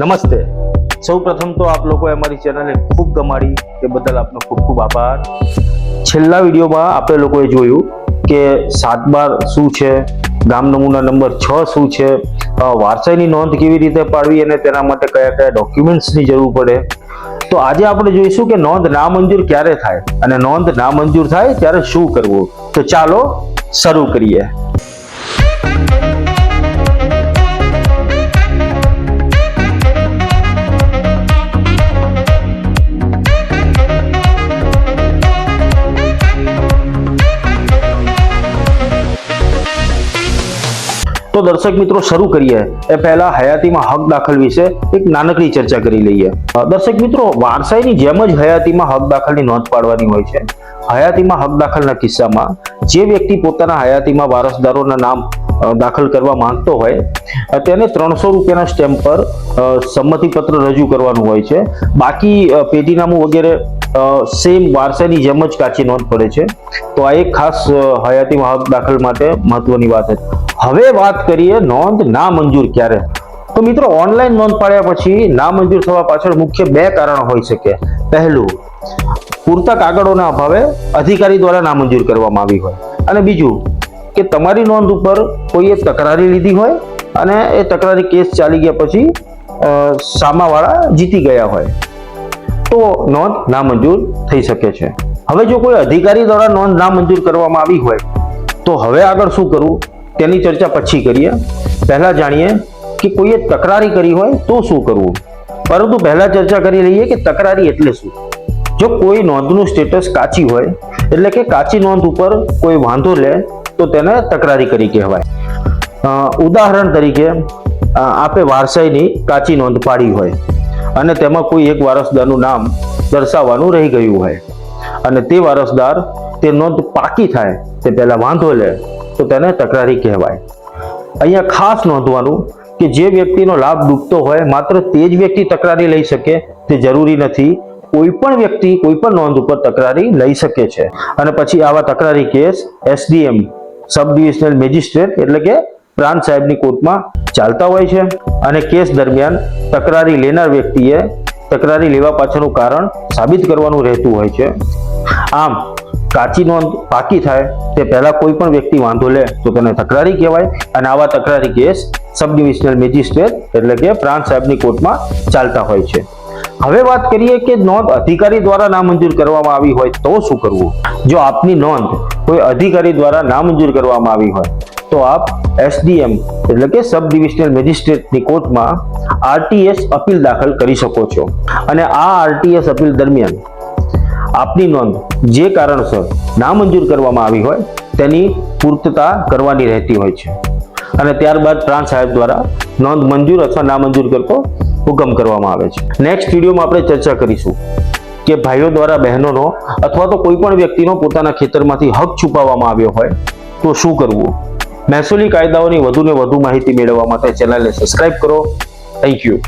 નમસ્તે. સૌ પ્રથમ તો આપ લોકોએ અમારી ચેનલને ખૂબ ગમાડી એ બદલ આપનો ખૂબ ખૂબ આભાર. છેલ્લા વિડીયોમાં આપણે લોકોએ જોયું કે સાત બાર શું છે, ગામ નમૂના નંબર છ શું છે વારસાઈની નોંધ કેવી રીતે પાડવી અને તેના માટે કયા કયા ડોક્યુમેન્ટ્સની જરૂર પડે. તો આજે આપણે જોઈશું કે નોંધ નામંજૂર ક્યારે થાય અને નોંધ નામંજૂર થાય ત્યારે શું કરવું. તો ચાલો શરૂ કરીએ. તો દર્શક મિત્રો શરૂ કરીએ. એ પહેલા હયાતીમાં હક દાખલ વિશે એક નાનકડી ચર્ચા કરી લઈએ. દર્શક મિત્રો, વારસાઈની જેમ જ હયાતીમાં હક દાખલની નોંધ પાડવાની હોય છે. હયાતીમાં હક દાખલના કિસ્સામાં જે વ્યક્તિ પોતાના હયાતીમાં વારસદારોના નામ દાખલ કરવા માંગતો હોય તેને ત્રણસો રૂપિયાના સ્ટેમ્પ પર સંમતિપત્ર રજૂ કરવાનું હોય છે. બાકી પેઢીનામું વગેરે સેમ વારસાની જેમ જ કાચી નોંધ પડે છે. તો આ એક ખાસ હયાતી હક દાખલ માટે મહત્વની વાત હતી હવે વાત કરીએ નોંધ ના મંજૂર ક્યારે? તો મિત્રો, ઓનલાઈન નોંધ પાડ્યા પછી ના મંજૂર થવા પાછળ મુખ્ય બે કારણ હોઈ શકે. પહેલું, પૂરતા કાગળોના અભાવે અધિકારી દ્વારા નામંજૂર કરવામાં આવી હોય. અને બીજું, કે તમારી નોંધ ઉપર કોઈએ તકરારી લીધી હોય અને એ તકરારી કેસ ચાલી ગયા પછી સામાવાળા જીતી ગયા હોય. તો નોંધ નામંજૂર થઈ શકે છે. હવે જો કોઈ અધિકારી દ્વારા નોંધ નામંજૂર કરવામાં આવી હોય, તો હવે આગળ શું કરવું? તેની ચર્ચા પછી કરીએ. પહેલાં જાણીએ કે કોઈએ તકરારી કરી હોય તો શું કરવું? પરંતુ પહેલાં ચર્ચા કરી લઈએ કે તકરારી એટલે શું? જો કોઈ નોંધનું સ્ટેટસ કાચી હોય, એટલે કે કાચી નોંધ ઉપર કોઈ વાંધો લે, તો તેને તકરારી કરી કહેવાય. ઉદાહરણ તરીકે આપે વારસાઈની કાચી નોંધ પાડી હોય, અને તેમાં કોઈ એક વારસદારનું નામ દર્શાવવાનું રહી ગયું હોય, અને તે વારસદાર તે નોંધ પાકી થાય, તે પહેલાં વાંધો લે તો તેને તકરારી કહેવાય. અહીંયા ખાસ નોંધવાનું કે જે વ્યક્તિનો લાભ ડૂબતો હોય, માત્ર તે જ વ્યક્તિ તકરારી લઈ શકે, તે જરૂરી નથી. કોઈ પણ વ્યક્તિ કોઈ પણ નોંધ ઉપર તકરારી લઈ શકે છે. અને પછી આવા તકરારી case SDM, sub divisional magistrate એટલે કે પ્રાંત સાહેબની કોર્ટમાં ચાલતા હોય છે. અને કેસ દરમિયાન તકરારી લેનાર વ્યક્તિએ તકરારી લેવા પાછળનું કારણ સાબિત કરવાનું રહેતું હોય છે. આમ કાચી નોંધ પાકી થાય તે પહેલાં કોઈ પણ વ્યક્તિ વાંધો લે, તો તેને તકરારી કહેવાય અને આવા તકરારી કેસ સબ ડિવિઝનલ મેજિસ્ટ્રેટ એટલે કે પ્રાંત સાહેબની કોર્ટમાં ચાલતા હોય છે. હવે વાત કરીએ કે નોંધ અધિકારી દ્વારા નામંજૂર કરવામાં આવી હોય તો શું કરવું? જો આપની નોંધ કોઈ અધિકારી દ્વારા નામંજૂર કરવામાં આવી હોય, તો આપ એસડીએમ એટલે કે સબ ડિવિઝનલ મેજિસ્ટ્રેટની કોર્ટમાં આરટીએસ અપીલ દાખલ કરી શકો છો. અને આ આરટીએસ અપીલ દરમિયાન આપની નોંધ જે કારણસર નામંજૂર કરવામાં આવી હોય તેની પૂર્તતા કરવાની રહેતી હોય છે. અને ત્યારબાદ પ્રાંત સાહેબ દ્વારા નોંધ મંજૂર અથવા નામંજૂર કરતો હુકમ કરવામાં આવે છે. નેક્સ્ટ વિડીયોમાં આપણે ચર્ચા કરીશું કે ભાઈઓ દ્વારા બહેનોનો અથવા તો કોઈ પણ વ્યક્તિનો પોતાના ખેતરમાંથી હક છુપાવવામાં આવ્યો હોય તો શું કરવું? મહેસૂલી કાયદાઓની વધુને વધુ માહિતી મેળવવા માટે ચેનલને સબસ્ક્રાઇબ કરો. Thank you